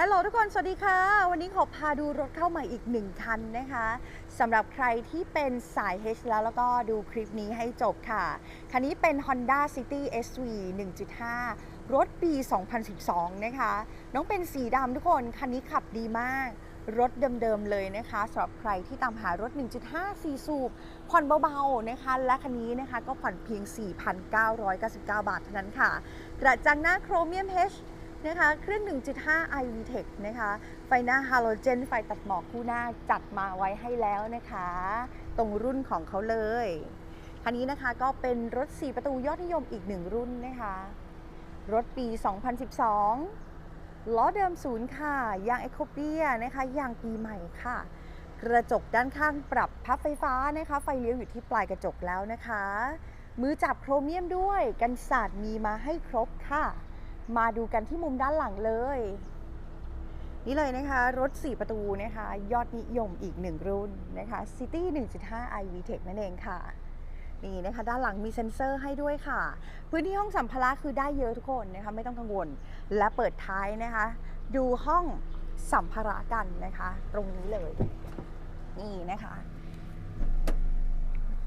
ฮัลโหลทุกคน สวัสดีค่ะ วันนี้ขอพาดูรถเข้าใหม่อีกหนึ่งคันนะคะสำหรับใครที่เป็นสาย H แล้วแล้วก็ดูคลิปนี้ให้จบค่ะ คันนี้เป็น Honda City SV 1.5 รถปี 2012 นะคะ น้องเป็นสีดำทุกคน คันนี้ขับดีมาก รถเดิมๆเลยนะคะสำหรับใครที่ตามหารถ 1.5 4 สูบ ผ่อนเบาๆนะคะ และคันนี้นะคะก็ผ่อนเพียง 4,999 บาทเท่านั้นค่ะ กระจังหน้าโครเมียม H นะคะเครื่อง 1.5 i v t e c h นะคะไฟหน้าฮาโลเจนไฟตัดหมอกคู่หน้าจัดมาไว้ให้แล้วนะคะ ตรงรุ่นของเขาเลยคันนี้นะคะก็เป็นรถ 4 ประตูยอดนิยมอีกหนึ่งรุ่นนะคะ รถปี 2012 ล้อเดิมศูนย์ค่ะ ยางเอโคเปียนะคะ ยางปีใหม่ค่ะ กระจกด้านข้างปรับพับไฟฟ้านะคะ ไฟเลี้ยวอยู่ที่ปลายกระจกแล้วนะคะ มือจับโครเมียมด้วย กันสาดมีมาให้ครบค่ะ มาดูกันที่มุมด้านหลังเลย นี่เลยนะคะ รถ 4 ประตูนะคะ ยอดนิยมอีกหนึ่งรุ่นนะคะ City 1.5 i v t e c h นั่นเองค่ะ นี่นะคะ ด้านหลังมีเซ็นเซอร์ให้ด้วยค่ะ พื้นที่ห้องสัมภาระคือได้เยอะทุกคนนะคะ ไม่ต้องกังวล และเปิดท้ายนะคะ ดูห้องสัมภาระกันนะคะ ตรงนี้เลย นี่นะคะ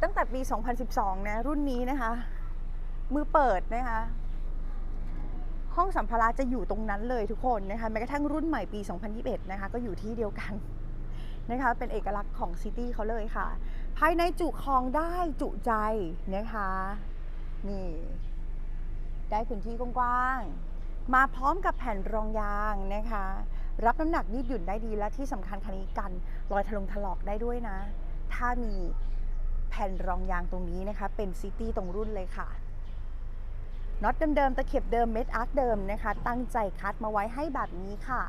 ตั้งแต่ปี 2012 นะ รุ่นนี้นะคะ มือเปิดนะคะ ห้องสัมภาระจะอยู่ตรงนั้นเลยทุกคนนะคะแม้กระทั่งรุ่นใหม่ปี 2021 นะคะก็อยู่ที่เดียวกันนะคะเป็นเอกลักษณ์ของซิตี้เขาเลยค่ะ ภายในจุของได้จุใจนะคะนี่ได้พื้นที่กว้างๆ มาพร้อมกับแผ่นรองยางนะคะ รับน้ำหนักยืดหยุ่นได้ดีและที่สำคัญคันนี้กันรอยถลงถลอกได้ด้วยนะ ถ้ามีแผ่นรองยางตรงนี้นะคะ เป็นซิตี้ตรงรุ่นเลยค่ะ น็อตเดิมๆตะเข็บเดิมเม็ดอาร์คเดิมนะคะ ตั้งใจคัดมาไว้ให้แบบนี้ค่ะ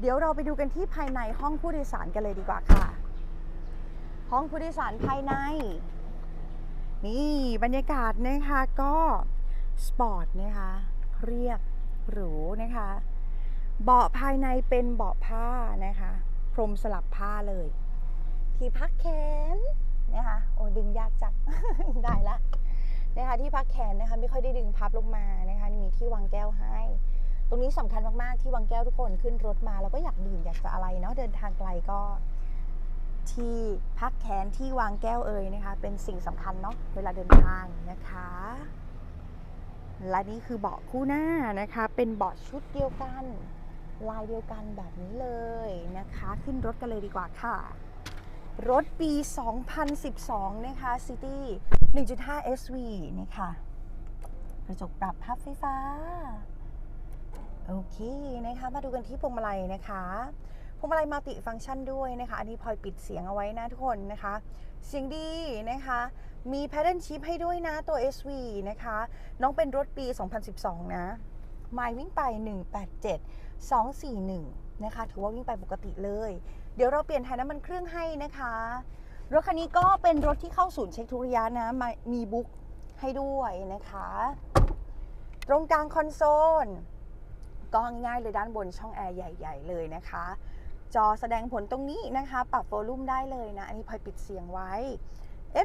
เดี๋ยวเราไปดูกันที่ภายในห้องผู้โดยสารกันเลยดีกว่าค่ะ ห้องผู้โดยสารภายใน นี่บรรยากาศนะคะก็สปอร์ตนะคะเรียบหรูนะคะ เบาะภายในเป็นเบาะผ้านะคะ พรมสลับผ้าเลย ที่พักแขนนะคะโอ้ดึงยากจัง ได้ละ นะคะที่พักแขนนะคะไม่ค่อยได้ดึงพับลงมานะคะมีที่วางแก้วให้ ตรงนี้สำคัญมากๆที่วางแก้วทุกคนขึ้นรถมาแล้วก็อยากดื่มอยากจะอะไรเนาะเดินทางไกลก็ ที่พักแขนที่วางแก้วเอ่ยนะคะ เป็นสิ่งสำคัญเนาะเวลาเดินทางนะคะ และนี่คือเบาะคู่หน้านะคะ เป็นเบาะชุดเดียวกันลายเดียวกันแบบนี้เลยนะคะ ขึ้นรถกันเลยดีกว่าค่ะ รถปี 2012 นะคะ City 1.5 SV นี่ค่ะกระจกปรับพับไฟฟ้า โอเคนะคะ มาดูกันที่พวงมาลัยนะคะพวงมาลัยมัลติฟังก์ชันด้วยนะคะ อันนี้พลอยปิดเสียงเอาไว้นะทุกคนนะคะ เสียงดีนะคะ มีแพดเดิลชิพให้ด้วยนะตัว SV นะคะ น้องเป็นรถปี 2012 นะไมล์วิ่งไป 187 241 นะคะ ถือว่าวิ่งไปปกติเลย เดี๋ยวเราเปลี่ยนถ่ายน้ำมันเครื่องให้นะคะ รถคันนี้ก็เป็นรถที่เข้าศูนย์เช็คทุกระยะนะม,มีบุ๊กให้ด้วยนะคะ ตรงกลางคอนโซลก็ง่ายๆเลยด้านบนช่องแอร์ใหญ่ ๆ เลยนะคะ จอแสดงผลตรงนี้นะคะ ปรับโวลูมได้เลยนะ อันนี้พลอยปิดเสียงไว้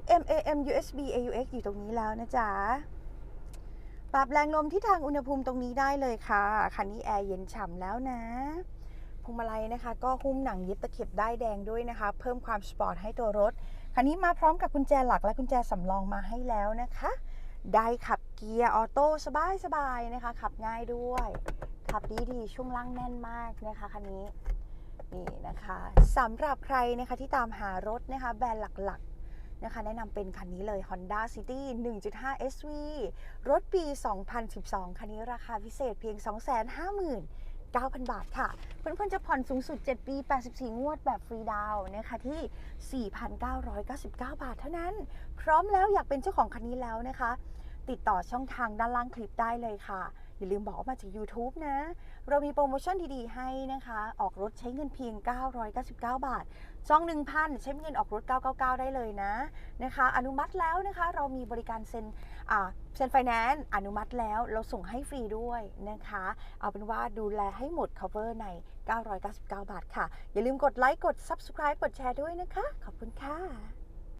FM AM USB AUX อยู่ตรงนี้แล้วนะจ๊ะ ปรับแรงลมที่ทางอุณหภูมิตรงนี้ได้เลยค่ะ คันนี้แอร์เย็นฉ่ำแล้วนะ พวงมาลัยนะคะ ก็หุ้มหนังยึดตะเข็บได้แดงด้วยนะคะ เพิ่มความสปอร์ตให้ตัวรถ คันนี้มาพร้อมกับกุญแจหลักและกุญแจสำรองมาให้แล้วนะคะ ได้ขับเกียร์ออโต้สบายๆนะคะ ขับง่ายด้วย ขับดีดีๆช่วงล่างแน่นมากนะคะคันนี้นี่นะคะสำหรับใครนะคะที่ตามหารถนะคะแบรนด์หลักๆนะคะ แนะนำเป็นคันนี้เลย Honda City 1.5 SV รถปี 2012 คันนี้ราคาพิเศษเพียง 250,000 9,000 บาทค่ะ เพื่อนๆจะผ่อนสูงสุด 7 ปี 84 งวดแบบฟรีดาวน์นะคะที่ 4,999 บาทเท่านั้น พร้อมแล้วอยากเป็นเจ้าของคันนี้แล้วนะคะ ติดต่อช่องทางด้านล่างคลิปได้เลยค่ะ อย่าลืมบอกว่ามาจาก YouTube นะ เรามีโปรโมชั่นดีๆ ให้นะคะ ออกรถใช้เงินเพียง 999 บาท จอง 1,000 ใช้เงินออกรถ 999 ได้เลยนะนะคะ อนุมัติแล้วนะคะ เรามีบริการเซ็นเซ็นไฟแนนซ์อนุมัติแล้วเราส่งให้ฟรีด้วยนะคะ เอาเป็นว่าดูแลให้หมด cover ใน 999 บาทค่ะ อย่าลืมกดไลค์กด subscribe กดแชร์ด้วยนะคะ ขอบคุณค่ะ